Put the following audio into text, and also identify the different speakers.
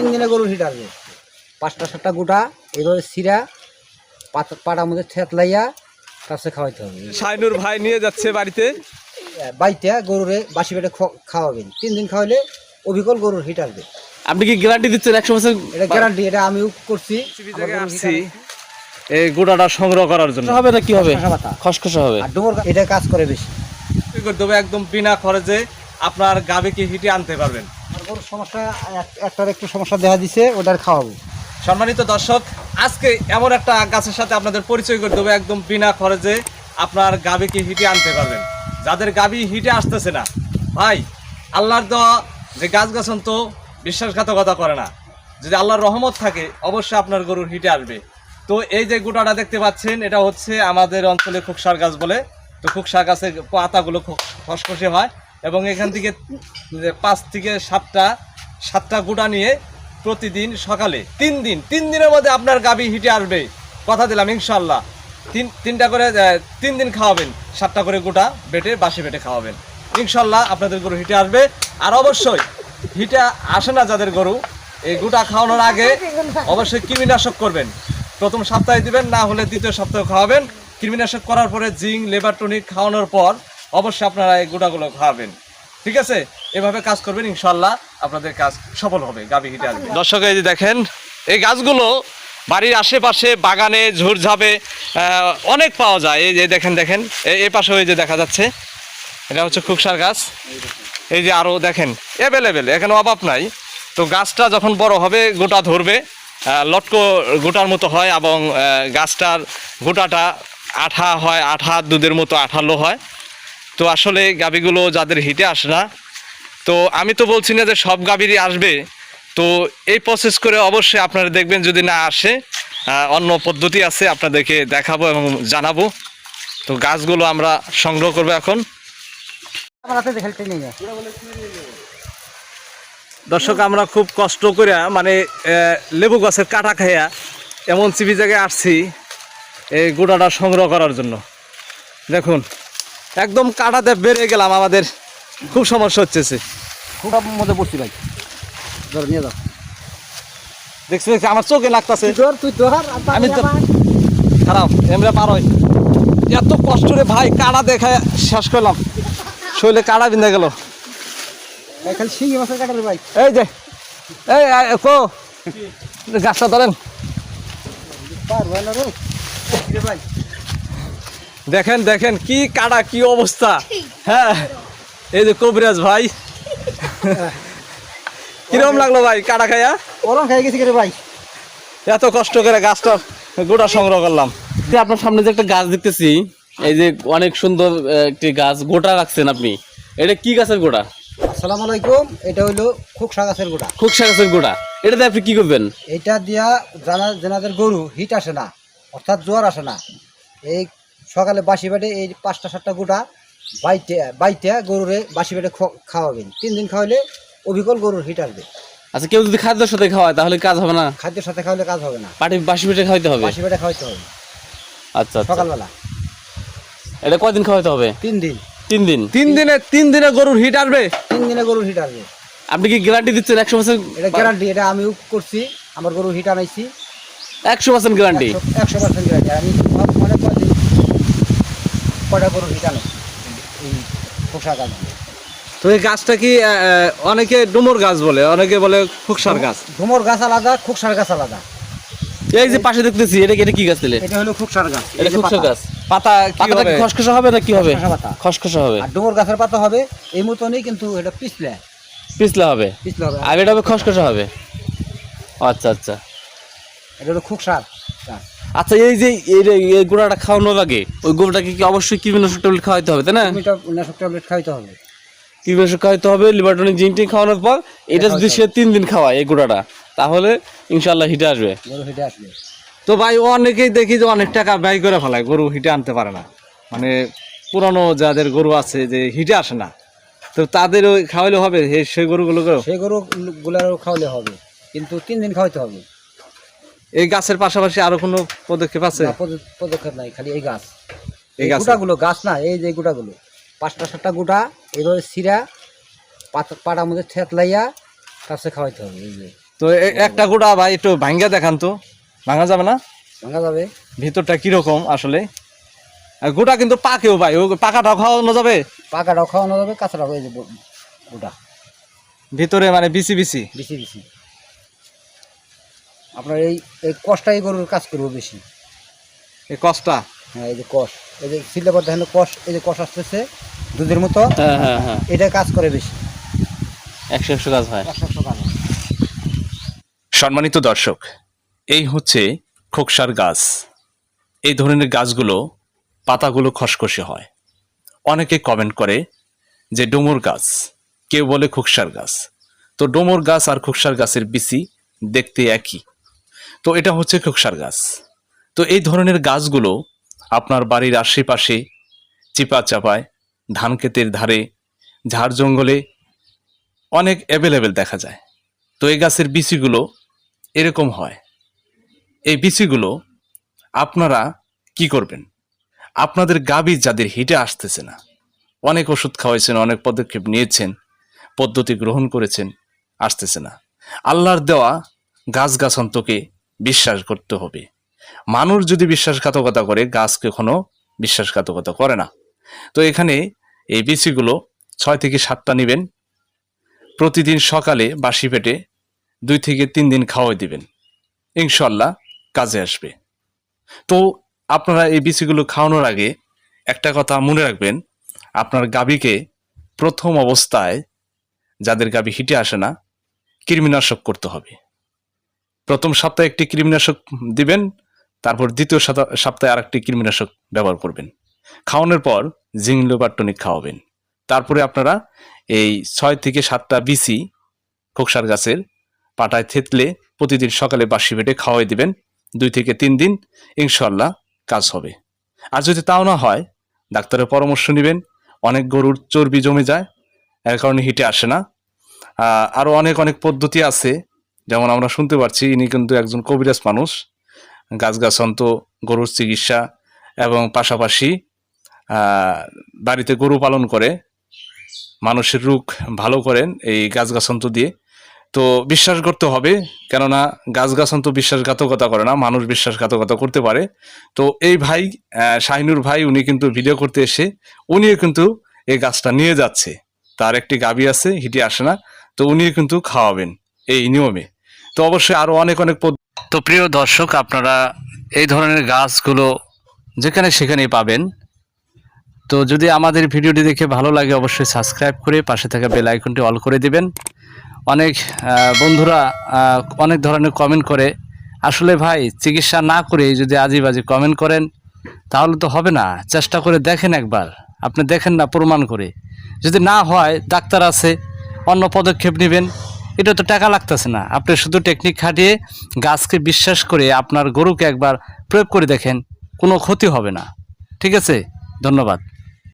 Speaker 1: তিন দিনে গরুর হিট আসবে পাঁচটা সাতটা গোটা এইভাবে সিরা পাতা পাটার মধ্যে থেতলাইয়া তারপরে খাওয়াইতে হবে।
Speaker 2: শাইনুর ভাই নিয়ে যাচ্ছে বাড়িতে।
Speaker 1: বাইতে গরুরে বাসি পেটে খাওয়াবেন। তিন দিন খাওয়াইলে অবিকল গরুর হিট আসবে।
Speaker 3: আপনি কি গ্যারান্টি দিচ্ছেন একশো বছর
Speaker 1: এটা গ্যারান্টি এটা আমিও করছি।
Speaker 2: আসছি। এই গোটাটা সংগ্রহ করার জন্য।
Speaker 3: হবে না কি হবে?
Speaker 1: খসখসা।
Speaker 3: হবে।
Speaker 1: আর ডুমুর এটা কাজ করে বেশি।
Speaker 2: কি করতে হবে একদম বিনা খরচে আপনার গাবিকে হিটে আনতে পারবেন?
Speaker 1: গরুর সমস্যা, এক- একটার একটু সমস্যা দেখা দিছে, ওটার খাওয়াবো।
Speaker 2: সম্মানিত দর্শক, আজকে এমন একটা গাছের সাথে আপনাদের পরিচয় করতে হবে একদম বিনা খরচে। আপনার গাবিকে হিটে আনতে পারবেন। যাদের গাবি হিটে আসতেছে না, ভাই, আল্লাহর দেওয়া যে গাছ গাছন তো বিশ্বাসঘাতকতা করে না। যদি আল্লাহর রহমত থাকে, অবশ্যই আপনার গরুর হিটে আসবে। তো এই যে গোটাটা দেখতে পাচ্ছেন, এটা হচ্ছে আমাদের অঞ্চলে খুকসার গাছ বলে। তো খুকসা গাছের পাতাগুলো খুব খসখসে হয়। এবং এখান থেকে পাঁচ থেকে সাতটা সাতটা গুঁড়া নিয়ে প্রতিদিন সকালে তিন দিন, তিন দিনের মধ্যে আপনার গাবি হিটে আসবে। কথা দিলাম ইনশাল্লাহ তিন, তিনটা করে তিন দিন খাওয়াবেন, সাতটা করে গোটা বেটে, বাসি বেটে খাওয়াবেন। ইনশাল্লাহ আপনাদের গরু হিটে আসবে। আর অবশ্যই হিটে আসে না যাদের গরু, এই গোটা খাওয়ানোর আগে অবশ্যই কৃমিনাশক করবেন। প্রথম সপ্তাহে দিবেন, না হলে দ্বিতীয় সপ্তাহে খাওয়াবেন। কৃমিনাশক করার পরে জিঙ্ক, লেবার টনিক খাওয়ানোর পর অবশ্যই আপনারা এই গোটাগুলো খাওয়াবেন ঠিক আছে? এভাবে কাজ করবেন ইনশাল্লাহ আপনাদের কাজ সফল হবে। গাবি হিটে আসবে। দর্শক, এই দেখেন, এই গাছগুলো বাড়ির আশেপাশে বাগানে ঝুড়ঝাপে অনেক পাওয়া যায়। এই যে দেখেন দেখেন এই পাশে ওই যে দেখা যাচ্ছে, এটা হচ্ছে খুকসার গাছ। এই যে আরও দেখেন অ্যাভেলেবেল এখানে অভাব নাই। তো গাছটা যখন বড় হবে, গোটা ধরবে লটকো গোটার মতো হয় এবং গাছটার গোটাটা আঠা হয়, আঠা দুধের মতো আঠালো হয়। তো আসলে গাবিগুলো যাদের হিটে আসে না তো আমি তো বলছি না যে সব গাভীরই আসবে তো এই প্রসেস করে অবশ্যই আপনারা দেখবেন যদি না আসে অন্য পদ্ধতি আছে আপনাদেরকে দেখাবো এবং জানাব। তো গাছগুলো আমরা সংগ্রহ করব এখন। দর্শক আমরা খুব কষ্ট করে মানে লেবু গাছের কাটা খাইয়া এমন চিবি জায়গায় আসছি এই গোটাটা সংগ্রহ করার জন্য। দেখুন। একদম কাটাতে বেড়ে গেলাম আমাদের। খুব সমস্যা হচ্ছে।
Speaker 1: খুব মধ্যে পড়ছি ভাই। ধর নিয়ে যাও।
Speaker 2: দেখছি দেখছি আমার চোখে লাগতেছে। আমি তো খারাপ এমরা পার হয়। এত কষ্ট রে ভাই কাড়া দেখে শেষ করলাম। শরীরে কাড়া বিন্দে গেল। এই যে এই কো। গাছটা ধরেন।
Speaker 1: পারব না রে। রে ভাই?
Speaker 2: দেখেন দেখেন কি কাটা কি অবস্থা? হ্যাঁ এই যে কবিরাজ ভাই। কীরকম লাগল ভাই কাটা খাইয়া?
Speaker 1: ওরম খাই গেছি রে ভাই।
Speaker 2: এত কষ্ট করে গাছটা গোটা সংগ্রহ করলাম।
Speaker 3: আপনার সামনে যে একটা গাছ দেখতেছি এই যে অনেক সুন্দর একটি গাছ গোটা রাখছেন আপনি। এটা কি গাছের গোটা?
Speaker 1: আসসালামু আলাইকুম এটা হইল খুকসা গাছের গোটা।
Speaker 3: খুকসা গাছের গোটা। এটাতে আপনি কি করবেন?
Speaker 1: এটা দিয়া জানা জানাদের গরু হিট আসে না অর্থাৎ জোয়ার আসে না এই সকালে বাসি বেটে এই পাঁচটা সাতটা গোটা বাইতে বাইতে গরুরে বাসি বেটে খাওয়াবেন। তিন দিন খাওয়াইলে অবিকল গরুর হিট আসবে।
Speaker 3: আচ্ছা কেউ যদি খাদ্যের সাথে খাওয়ায় তাহলে কাজ হবে না?
Speaker 1: খাদ্যের সাথে খাওয়ালে কাজ হবে না।
Speaker 3: পাটি বাসি পেটে খাওয়াইতে হবে?
Speaker 1: বাসি পেটে খাওয়াইতে হবে।
Speaker 3: আচ্ছা আচ্ছা।
Speaker 1: সকালবেলা।
Speaker 3: এটা কয়দিন খাওয়াইতে হবে?
Speaker 1: তিন দিন।
Speaker 3: তিন দিন?
Speaker 2: তিন দিনে তিন দিনে গরুর হিট আসবে?
Speaker 1: তিন দিনে গরুর হিট আসবে।
Speaker 3: আপনি কি গ্যারান্টি দিচ্ছেন একশো পার্সেন্ট
Speaker 1: এটা গ্যারান্টি এটা আমিও করছি। আমার গরুর হিট আনাইছি।
Speaker 3: একশো পার্সেন্ট গ্যারান্টি
Speaker 1: একশো পার্সেন্ট গ্যারান্টি আমি মনে কটা হিট আনাইছি এই পোশাক গাছ দিয়ে
Speaker 2: তো এই গাছটা কি অনেকে ডুমুর গাছ বলে অনেকে বলে খুকসার গাছ।
Speaker 1: ডুমর গাছ আলাদা খুকসার গাছ আলাদা।
Speaker 3: এই যে পাশে দেখতেছি এটা এটা কি গাছ দিলে
Speaker 1: এটা হলো খুকসার গাছ
Speaker 3: এটা
Speaker 1: যে
Speaker 3: খুকসা
Speaker 1: পাতা।
Speaker 3: গাছ।
Speaker 2: পাতা কি
Speaker 3: পাতাটা কি খসখসা হবে না কি হবে?
Speaker 1: খসখসা পাতা।
Speaker 3: খসখসা হবে।
Speaker 1: আর ডুমর গাছের পাতা হবে এই মতনই কিন্তু এটা পিছলে।
Speaker 3: পিছলা হবে।
Speaker 1: পিছলে হবে।
Speaker 3: আর এটা হবে খসখসা হবে। আচ্ছা আচ্ছা।
Speaker 1: এটা হলো খুকসার গাছ।
Speaker 3: আচ্ছা এই যে এই গোড়াটা খাওয়ানোর আগে ওই গোড়াটাকে কি অবশ্যই কীটনাশক ট্যাবলেট খাওয়াইতে হবে তাই না?
Speaker 1: মিটা নাশক ট্যাবলেট খাইতে হবে।
Speaker 3: কীটনাশক খাওয়াইতে হবে লিভারটনিক জিনটিন খাওয়ানোর পর এটা যদি সে তিন দিন খাওয়ায় এই গোড়াটা তাহলে ইনশাল্লাহ হিটে আসবে।
Speaker 1: গরু হিটে আসবে।
Speaker 2: তো ভাই অনেকেই দেখি যে অনেক টাকা ব্যয় করে ফেলায় গরু হিটে আনতে পারে না। মানে পুরানো যাদের গরু আছে যে হিটে আসে না। তো তাদের ওই খাওয়াইলে হবে সেই গরুগুলোকে
Speaker 1: সেই গরু গুলারও খাওয়ালে হবে। কিন্তু তিন দিন খাওয়াইতে হবে।
Speaker 2: এই গাছের পাশাপাশি আরও কোনো পদক্ষেপ আছে?
Speaker 1: পদক্ষেপ নাই খালি এই গাছ।
Speaker 2: এই
Speaker 1: এই
Speaker 2: গাছ।
Speaker 1: গুটাগুলো গাছ না এই যে গুটাগুলো পাঁচটা সাতটা গুটা এইভাবে সিরা পাতা পাটার মধ্যে থেতলাইয়া তারপরে খাওয়াইতে হবে এই যে।
Speaker 4: তো একটা গোটা ভাই একটু ভাঙ্গা দেখান তো। ভাঙা যাবে না?
Speaker 1: ভাঙা যাবে।
Speaker 4: ভিতরটা কীরকম আসলে? গোটা কিন্তু পাকেও ভাই ও পাকাটাও খাওয়ানো যাবে?
Speaker 1: পাকাটাও খাওয়ানো যাবে কাঁচাটাও এই যে গোটা
Speaker 4: ভিতরে মানে বিসি বিসি?
Speaker 1: বেশি বেশি আপনার এই এই কষটাই গরুর কাজ করব বেশি।
Speaker 4: এই কষ্টা?
Speaker 1: হ্যাঁ এই যে কষ। এই যে সিলেবার দেখেন কষ এই যে কষ আসতেছে দুধের মতো
Speaker 3: হ্যাঁ হ্যাঁ হ্যাঁ।
Speaker 1: এটা কাজ করে বেশি।
Speaker 3: একশো একশো গাছ হয়।
Speaker 1: একশো একশো কাজ হয়।
Speaker 2: সম্মানিত দর্শক এই হচ্ছে খোকসার গাছ। এই ধরনের গাছগুলো পাতাগুলো খসখসে হয়। অনেকে কমেন্ট করে যে ডোমর গাছ কেউ বলে খোকসার গাছ। তো ডোমর গাছ আর খোকসার গাছের বিচি দেখতে একই। তো এটা হচ্ছে খোকসার গাছ। তো এই ধরনের গাছগুলো আপনার বাড়ির আশেপাশে চিপা চাপায়, ধান ক্ষেতের ধারে, ঝাড় জঙ্গলে অনেক অ্যাভেলেবেল দেখা যায়। তো এই গাছের বিচিগুলো এরকম হয়। এই বিচিগুলো আপনারা কি করবেন? আপনাদের গাবি যাদের হিটে আসতেছে না, অনেক ওষুধ খাওয়াইছেন, অনেক পদক্ষেপ নিয়েছেন, পদ্ধতি গ্রহণ করেছেন, আসতেছে না। আল্লাহর দেওয়া গাছ গাছন্তকে বিশ্বাস করতে হবে। মানুষ যদি বিশ্বাসঘাতকতা করে, গাছ কখনো বিশ্বাসঘাতকতা করে না। তো এখানে এই বিচিগুলো ছয় থেকে সাতটা নেবেন। প্রতিদিন সকালে বাসি পেটে দুই থেকে তিন দিন খাওয়াই দিবেন। ইনশাল্লাহ কাজে আসবে। তো আপনারা এই বিচিগুলো খাওয়ানোর আগে একটা কথা মনে রাখবেন, আপনার গাভীকে প্রথম অবস্থায়, যাদের গাভী হিটে আসে না, কৃমিনাশক করতে হবে। প্রথম সপ্তাহে একটি কৃমিনাশক দিবেন, তারপর দ্বিতীয় সপ্তাহে আরেকটি কৃমিনাশক ব্যবহার করবেন। খাওয়ানোর পর জিংলোবার টনিক খাওয়াবেন। তারপরে আপনারা এই ছয় থেকে সাতটা বিচি খোকসার গাছের পাটায় থেতলে প্রতিদিন সকালে বাসি পেটে খাওয়াই দিবেন। দুই থেকে তিন দিন ইনশাল্লাহ কাজ হবে। আর যদি তাও না হয়, ডাক্তারের পরামর্শ নেবেন। অনেক গরুর চর্বি জমে যায়, এর কারণে হিটে আসে না। আরও অনেক অনেক পদ্ধতি আছে। যেমন আমরা শুনতে পারছি, ইনি কিন্তু একজন কবিরাজ মানুষ। গাছগাছন্ত, গরুর চিকিৎসা এবং পাশাপাশি বাড়িতে গরু পালন করে। মানুষের রোগ ভালো করেন এই গাছগাছান্ত দিয়ে। তো বিশ্বাস করতে হবে, কেননা গাছগাছান্ত বিশ্বাসঘাতকতা করে না, মানুষ বিশ্বাসঘাতকতা করতে পারে। তো এই ভাই শাহিনুর ভাই, উনি কিন্তু ভিডিও করতে এসে, উনিও কিন্তু এই গাছটা নিয়ে যাচ্ছে। তার একটি গাবি আছে, হিটে আসে না, তো উনিও কিন্তু খাওয়াবেন এই নিয়মে। তো অবশ্যই আরও অনেক অনেক তো প্রিয় দর্শক, আপনারা এই ধরনের গাছগুলো যেখানে সেখানেই পাবেন। তো যদি আমাদের ভিডিওটি দেখে ভালো লাগে, অবশ্যই সাবস্ক্রাইব করে পাশে থাকা বেল আইকনটি অল করে দিবেন। অনেক বন্ধুরা অনেক ধরনের কমেন্ট করে। আসলে ভাই, চিকিৎসা না করে যদি আজেবাজে কমেন্ট করেন, তাহলে তো হবে না। চেষ্টা করে দেখেন একবার। আপনি দেখেন না, প্রমাণ করে। যদি না হয়, ডাক্তার আছে, অন্য পদক্ষেপ নেবেন। এটা তো টাকা লাগতেছে না। আপনি শুধু টেকনিক খাটিয়ে গাছকে বিশ্বাস করে আপনার গরুকে একবার প্রয়োগ করে দেখেন, কোনো ক্ষতি হবে না। ঠিক আছে? ধন্যবাদ।